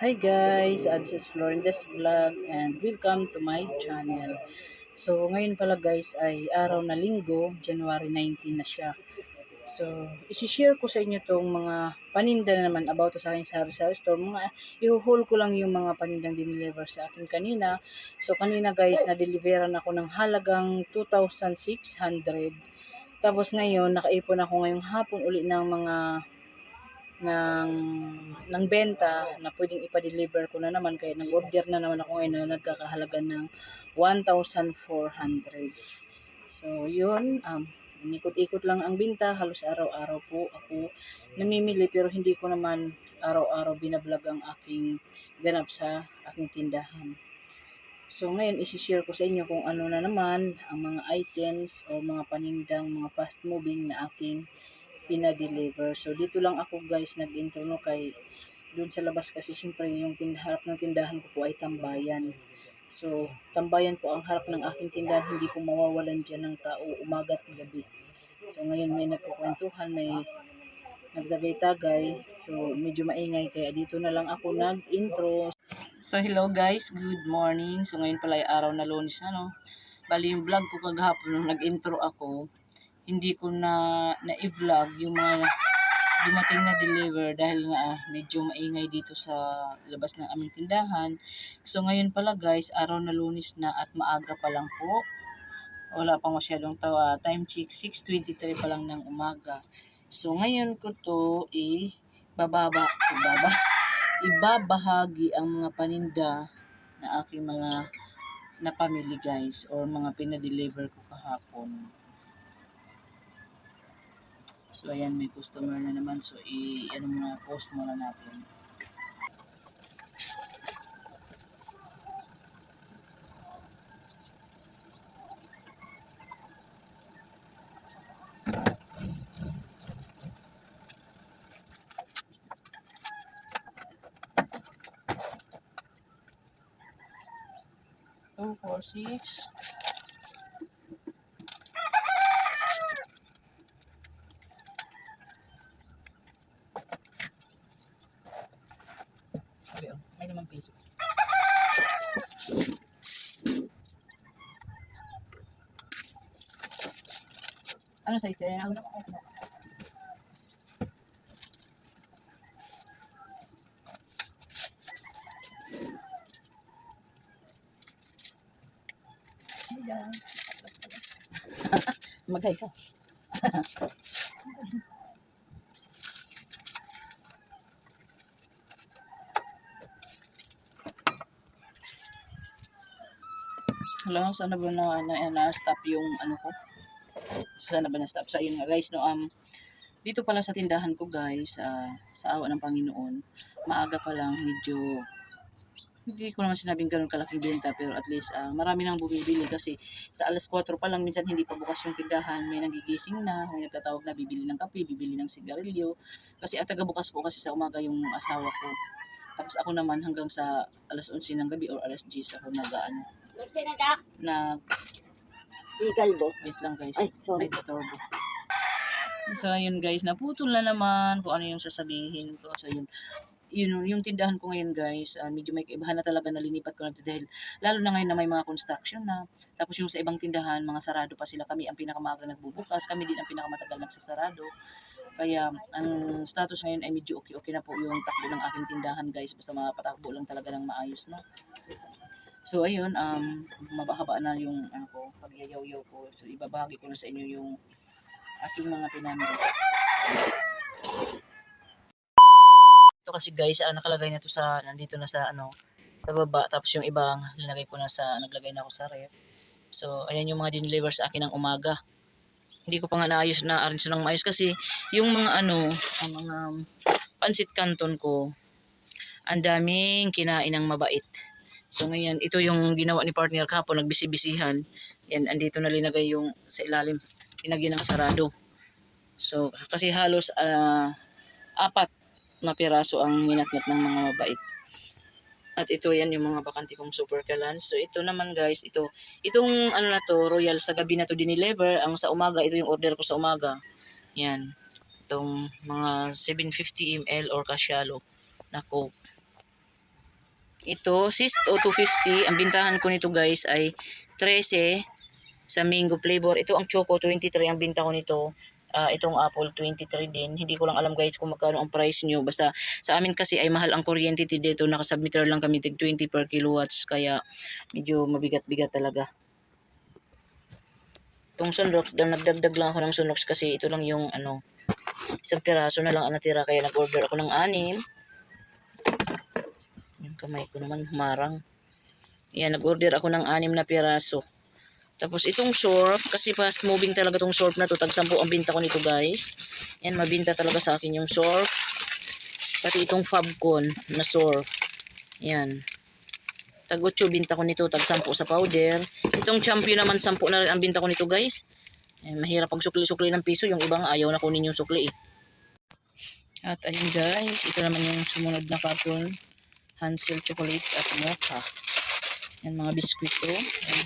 Hi guys, uh, this is Florinda's Vlog and welcome to my channel. So ngayon pala guys ay araw na linggo, January 19 na siya. So isi-share ko sa inyo tong mga paninda na naman about sa aking sari-sari store. Mga i-haul ko lang yung mga panindang dineliver sa akin kanina. So kanina guys, na-deliveran ako ng halagang 2,600. Tapos ngayon, nakaipon ako ngayong hapon uli ng mga ng ng benta na pwedeng ipa-deliver ko na naman kaya nag-order na naman ako ngayon na nagkakahalaga ng 1,400. So, yun, um, inikot-ikot lang ang binta, halos araw-araw po ako namimili pero hindi ko naman araw-araw binablog ang aking ganap sa aking tindahan. So, ngayon isi-share ko sa inyo kung ano na naman ang mga items o mga panindang, mga fast moving na aking pinadeliver. So, dito lang ako guys nag-intro no kay doon sa labas kasi siyempre yung tind- harap ng tindahan ko po ay tambayan. So, tambayan po ang harap ng aking tindahan, hindi po mawawalan dyan ng tao umaga at gabi. So, ngayon may nagkukwentuhan, may nagtagay-tagay. So, medyo maingay kaya dito na lang ako nag-intro. So, hello guys, good morning. So, ngayon pala ay araw na lunes na no. Bali yung vlog ko kagahapon nung nag-intro ako, hindi ko na na-vlog yung mga dumating na deliver dahil nga ah, medyo maingay dito sa labas ng aming tindahan. So ngayon pala guys, araw na lunis na at maaga pa lang po. Wala pang masyadong tawa. Time check, 6.23 pa lang ng umaga. So ngayon ko to i bababa, ibaba, ibabahagi ang mga paninda na aking mga napamili guys or mga pinadeliver ko kahapon. So, ayan, may customer na naman. So, i, ano muna, post muna natin. Two, four, six. Sabi, oh, may limang piso. Ano size yan? Maghay ka. Hello, sana ba na, na, na stop yung ano ko? Sana ba na stop? Sa yun nga guys, no, um, dito pala sa tindahan ko guys, ah, sa awa ng Panginoon, maaga pa lang medyo hindi ko naman sinabing ganun kalaking benta pero at least ah, marami nang bumibili kasi sa alas 4 pa lang minsan hindi pa bukas yung tindahan may nagigising na may nagtatawag na bibili ng kape bibili ng sigarilyo. Kasi at bukas po kasi sa umaga yung asawa ko. Tapos ako naman hanggang sa alas 11 ng gabi or alas 10 ako nag ano, nag Si Kalbo. wait lang guys. Ay, sorry. may disturbo so yun guys. Naputol na naman kung ano yung sasabihin ko. So yun yun yung tindahan ko ngayon guys ah, medyo may kaibahan na talaga. Nalilipat ko na dahil lalo na ngayon na may mga construction na. Tapos yung sa ibang tindahan mga sarado pa sila. Kami ang pinakamaga nagbubukas. Kami din ang pinakamatagal nagsasarado. Kaya ang status ngayon ay medyo okay-okay na po yung takbo ng aking tindahan guys. Basta mapatakbo lang talaga ng maayos no So ayun, um, mabahaba na yung ano ko, pagyayaw-yaw ko. So ibabahagi ko na sa inyo yung aking mga pinamili. Ito kasi guys, ah, nakalagay na to sa, nandito na sa ano, sa baba. Tapos yung ibang linagay ko na sa, naglagay na ako sa ref. So ayan yung mga dineliver sa akin ng umaga. Hindi ko pa nga naayos na arrange ng maayos kasi yung mga ano, ang mga pansit canton ko, ang daming kinain ng mabait. So ngayon, ito yung ginawa ni partner kahapon, nagbisi-bisihan. Yan, andito na linagay yung sa ilalim. Linagyan ng sarado. So, kasi halos ah, apat na piraso ang minatnat ng mga mabait. At ito yan yung mga bakante kong super kalan. So ito naman guys, ito itong ano na to, royal sa gabi na to dinilever. Ang sa umaga, ito yung order ko sa umaga. Yan. Itong mga 750 ml or kasyalo na coke. Ito, sis o 250. Ang bintahan ko nito guys ay 13 sa mango flavor. Ito ang choco 23 ang binta ko nito. Ah, itong apple 23 din. Hindi ko lang alam guys kung magkano ang price nyo. Basta sa amin kasi ay mahal ang kuryente dito. Nakasubmitter lang kami tig 20 per kilowatts. Kaya medyo mabigat-bigat talaga. Itong sunrox, nagdagdag lang ako ng sunrox kasi ito lang yung ano, isang piraso na lang ang natira. Kaya nag-order ako ng anim. Yung kamay ko naman humarang. Yan, nag-order ako ng anim na piraso. Tapos itong surf, kasi fast moving talaga itong surf na to. Tag 10 ang binta ko nito guys. Yan, mabinta talaga sa akin yung surf. Pati itong Fabcon na surf. Yan. Tag 8 binta ko nito, tag 10 sa powder. Itong champion naman 10 na rin ang binta ko nito guys. Yan, mahirap pag sukli-sukli ng piso. Yung ibang ayaw na kunin yung sukli eh. At ayun guys, ito naman yung sumunod na carton. Hansel chocolate at mocha. Yan mga biskwit ko. Yan.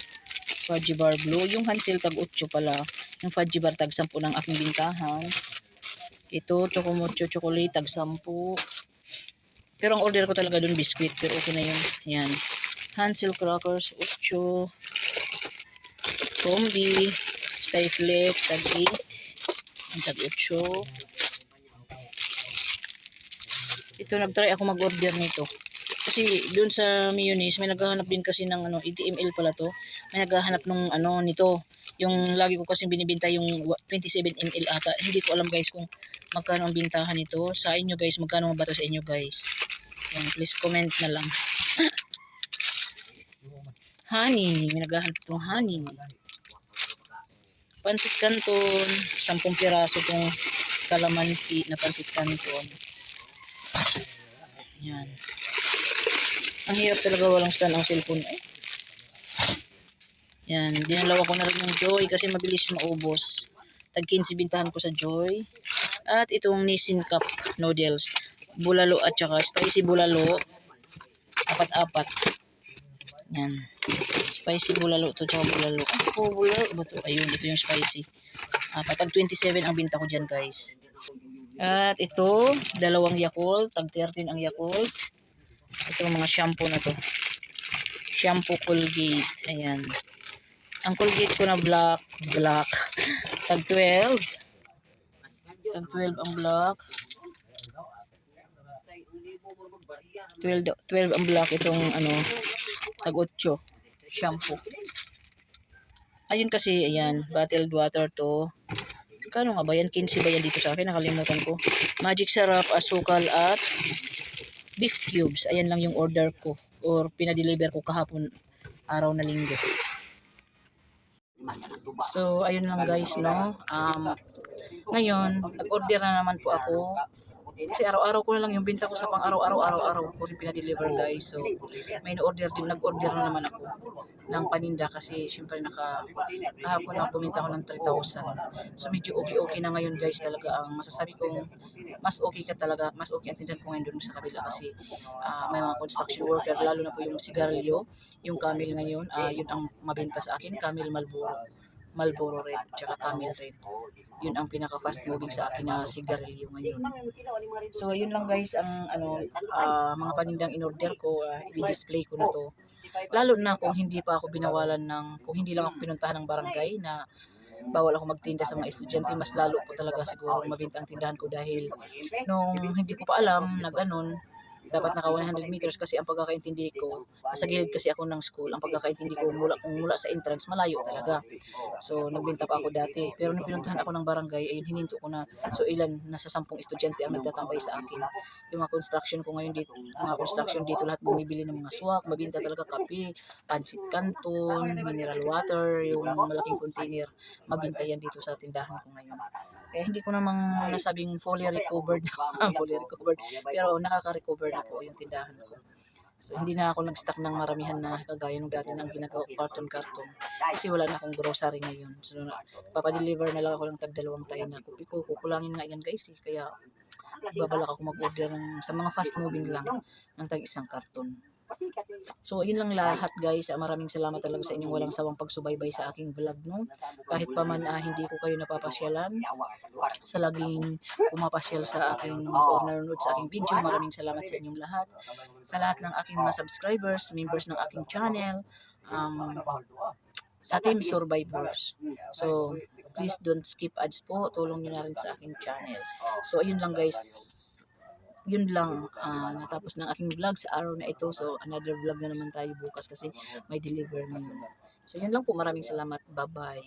Fudgy bar blue. Yung Hansel tag 8 pala. Yung Fudgy bar tag 10 ng aking bintahan. Ito, Chocomocho chocolate tag 10. Pero ang order ko talaga dun biscuit. Pero okay na yun. Yan. Hansel crackers 8. Combi. Skyflex tag 8. Ang tag 8. Ito, nagtry ako mag-order nito. Kasi doon sa mayonnaise, may naghahanap din kasi ng ano, 80 ml pala to. May naghahanap nung ano nito. Yung lagi ko kasi binibinta yung wa- 27 ml ata. Hindi ko alam guys kung magkano ang bintahan nito. Sa inyo guys, magkano ba to sa inyo guys? Yan, please comment na lang. honey, may naghahanap itong honey. Pansit canton, 10 piraso itong kalamansi na pansit canton. Yan. Ang hirap talaga walang stand ang cellphone. Eh. Yan. Dinalawa ko na rin yung Joy kasi mabilis maubos. Tag 15 bintahan ko sa Joy. At itong Nissin Cup noodles. Bulalo at saka spicy bulalo. Apat-apat. Yan. Spicy bulalo to tsaka bulalo. Ako bulalo ba to? Ayun, ito yung spicy. Apat. Tag 27 ang binta ko dyan guys. At ito, dalawang Yakult. Tag 13 ang Yakult. Ito mga shampoo na to. Shampoo Colgate. Ayan. Ang Colgate ko na black. Black. Tag 12. Tag 12 ang black. 12, 12 ang black. Itong ano, tag 8. Shampoo. Ayun kasi, ayan. Bottled water to. Kano nga ba yan? 15 ba yan dito sa akin? Nakalimutan ko. Magic syrup, asukal at beef cubes. Ayan lang yung order ko or pinadeliver ko kahapon araw na linggo. So, ayun lang guys, no? Um, ngayon, nag-order na naman po ako. Kasi araw-araw ko na lang yung binta ko sa pang araw-araw, ko rin pinadeliver guys. So, may na-order din, nag-order na naman ako ng paninda kasi syempre naka, kahapon lang puminta ako ng 3,000. So, medyo okay-okay na ngayon guys talaga ang masasabi kong mas okay ka talaga, mas okay ang tindahan ko ngayon doon sa kabila kasi ah, may mga construction worker, lalo na po yung sigarilyo, yung camel ngayon, ah, yun ang mabenta sa akin, camel Malboro. Malboro Red, tsaka Camel Red. Yun ang pinaka fast moving sa akin na sigarilyo ngayon. So, yun lang guys ang ano, ah, mga panindang in-order ko, ah, i-display ko na to. Lalo na kung hindi pa ako binawalan ng, kung hindi lang ako pinuntahan ng barangay na bawal ako magtinda sa mga estudyante, mas lalo po talaga siguro mabinta ang tindahan ko dahil nung hindi ko pa alam na ganun, dapat naka 100 meters kasi ang pagkakaintindi ko, nasa gilid kasi ako ng school, ang pagkakaintindi ko mula, kung mula sa entrance, malayo talaga. So, nagbinta pa ako dati. Pero nung pinuntahan ako ng barangay, ayun, hininto ko na, so ilan, nasa sampung estudyante ang nagtatambay sa akin. Yung mga construction ko ngayon dito, mga construction dito, lahat bumibili ng mga swak, mabinta talaga kape, pancit canton, mineral water, yung malaking container, mabinta yan dito sa tindahan ko ngayon. Kaya hindi ko namang nasabing fully recovered na, fully recovered, pero nakaka-recover na po yung tindahan ko. So, hindi na ako nag-stock ng maramihan na kagaya nung dati nang ginagawa ko carton-carton. Kasi wala na akong grocery ngayon. So, papadeliver na lang ako ng tag dalawang tayo na kupi ko. Kukulangin nga yan guys eh. Kaya, babalak ako mag-order ng, sa mga fast moving lang ng tag isang karton. So, yun lang lahat guys. Ah, Maraming salamat talaga sa inyong walang sawang pagsubaybay sa aking vlog, no? Kahit pa man ah, hindi ko kayo napapasyalan, sa laging pumapasyal sa aking o nanonood sa aking video. Maraming salamat sa inyong lahat. Sa lahat ng aking mga subscribers, members ng aking channel, um, sa Team Survivors. So, please don't skip ads po. Tulong nyo na rin sa aking channel. So, ayun lang guys yun lang uh, natapos ng aking vlog sa araw na ito. So another vlog na naman tayo bukas kasi may deliver na yun. So yun lang po. Maraming salamat. Bye-bye.